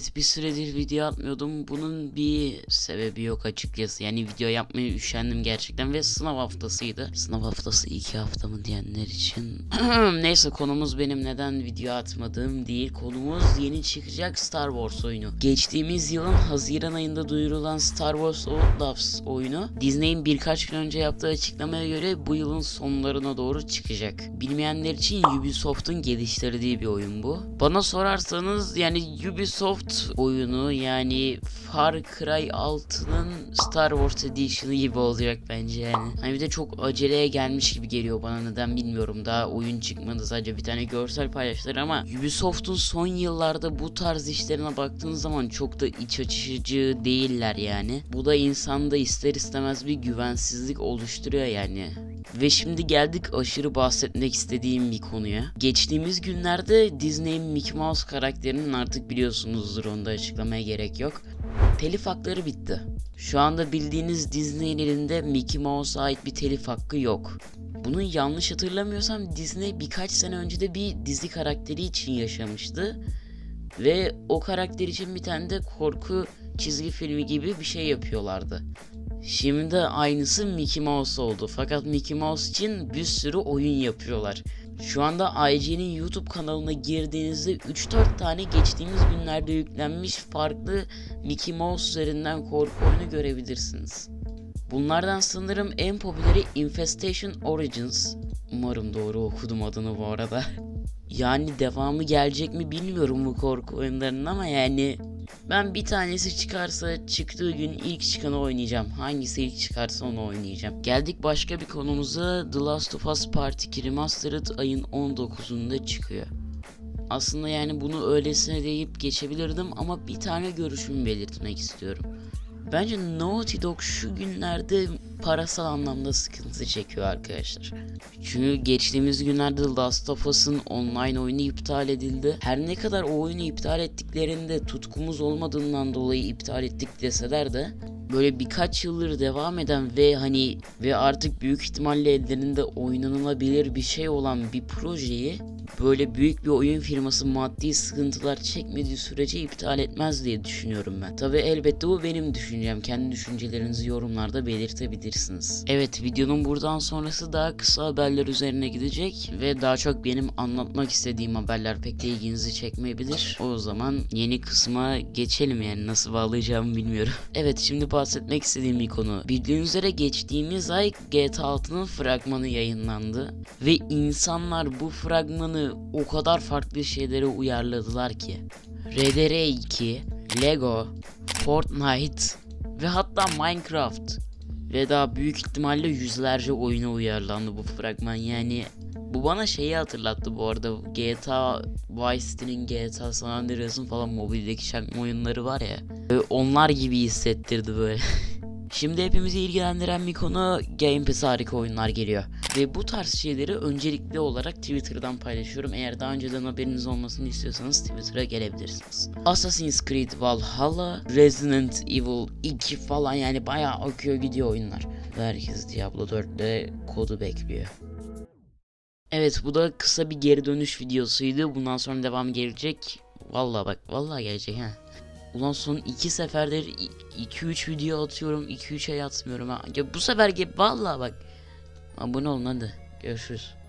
Evet bir süredir video atmıyordum. Bunun bir sebebi yok açıkçası. Yani video yapmaya üşendim gerçekten ve sınav haftasıydı. Sınav haftası iki hafta mı diyenler için. Neyse konumuz benim neden video atmadığım değil. Konumuz yeni çıkacak Star Wars oyunu. Geçtiğimiz yılın Haziran ayında duyurulan Star Wars Outlaws oyunu Disney'in birkaç gün önce yaptığı açıklamaya göre bu yılın sonlarına doğru çıkacak. Bilmeyenler için Ubisoft'un geliştirdiği bir oyun bu. Bana sorarsanız yani Ubisoft oyunu yani Far Cry 6'nın Star Wars Edition'ı gibi olacak bence yani. Hani bir de çok aceleye gelmiş gibi geliyor bana neden bilmiyorum. Daha oyun çıkmadı sadece bir tane görsel paylaştılar ama Ubisoft'un son yıllarda bu tarz işlerine baktığın zaman çok da iç açıcı değiller yani. Bu da insanda ister istemez bir güvensizlik oluşturuyor yani. Ve şimdi geldik aşırı bahsetmek istediğim bir konuya. Geçtiğimiz günlerde Disney'in Mickey Mouse karakterinin artık biliyorsunuzdur onu da açıklamaya gerek yok. Telif hakları bitti. Şu anda bildiğiniz Disney'in elinde Mickey Mouse'a ait bir telif hakkı yok. Bunu yanlış hatırlamıyorsam Disney birkaç sene önce de bir dizi karakteri için yaşamıştı. Ve o karakter için bir tane de korku çizgi filmi gibi bir şey yapıyorlardı. Şimdi aynısı Mickey Mouse oldu. Fakat Mickey Mouse için bir sürü oyun yapıyorlar. Şu anda IG'nin YouTube kanalına girdiğinizde 3-4 tane geçtiğimiz günlerde yüklenmiş farklı Mickey Mouse üzerinden korku oyunu görebilirsiniz. Bunlardan sanırım en popüleri Infestation Origins. Umarım doğru okudum adını bu arada. Yani devamı gelecek mi bilmiyorum bu korku oyunlarının ama yani ben bir tanesi çıkarsa çıktığı gün ilk çıkanı oynayacağım. Hangisi ilk çıkarsa onu oynayacağım. Geldik başka bir konumuza. The Last of Us Part 2 Remastered ayın 19'unda çıkıyor. Aslında yani bunu öylesine deyip geçebilirdim ama bir tane görüşümü belirtmek istiyorum. Bence Naughty Dog şu günlerde parasal anlamda sıkıntı çekiyor arkadaşlar. Çünkü geçtiğimiz günlerde Last of Us'ın online oyunu iptal edildi. Her ne kadar o oyunu iptal ettiklerinde tutkumuz olmadığından dolayı iptal ettik deseler de böyle birkaç yıldır devam eden ve hani ve artık büyük ihtimalle ellerinde oynanılabilir bir şey olan bir projeyi böyle büyük bir oyun firması maddi sıkıntılar çekmediği sürece iptal etmez diye düşünüyorum ben. Tabi elbette bu benim düşüncem. Kendi düşüncelerinizi yorumlarda belirtebilirsiniz. Evet videonun buradan sonrası daha kısa haberler üzerine gidecek ve daha çok benim anlatmak istediğim haberler pek de ilginizi çekmeyebilir. O zaman yeni kısma geçelim yani nasıl bağlayacağımı bilmiyorum. Evet şimdi bahsetmek istediğim bir konu. Bildiğiniz üzere geçtiğimiz ay GTA 6'nın fragmanı yayınlandı ve insanlar bu fragmanı o kadar farklı şeylere uyarladılar ki. RDR2, Lego, Fortnite ve hatta Minecraft ve daha büyük ihtimalle yüzlerce oyuna uyarlandı bu fragman yani bu bana şeyi hatırlattı bu arada GTA Vice City'nin GTA San Andreas'ın falan mobildeki çakma oyunları var ya onlar gibi hissettirdi böyle Şimdi hepimizi ilgilendiren bir konu Game Pass harika oyunlar geliyor. Ve bu tarz şeyleri öncelikli olarak Twitter'dan paylaşıyorum. Eğer daha önceden haberiniz olmasını istiyorsanız Twitter'a gelebilirsiniz. Assassin's Creed Valhalla, Resident Evil 2 falan yani bayağı akıyor gidiyor oyunlar. Ve herkes Diablo 4'te kodu bekliyor. Evet bu da kısa bir geri dönüş videosuydu. Bundan sonra devam gelecek. Vallahi bak vallahi gelecek ha. Ulan son iki seferdir 2-3 video atıyorum 2-3 ay atmıyorum ha. Ya bu sefer gibi vallahi bak. Abone olun hadi. Görüşürüz.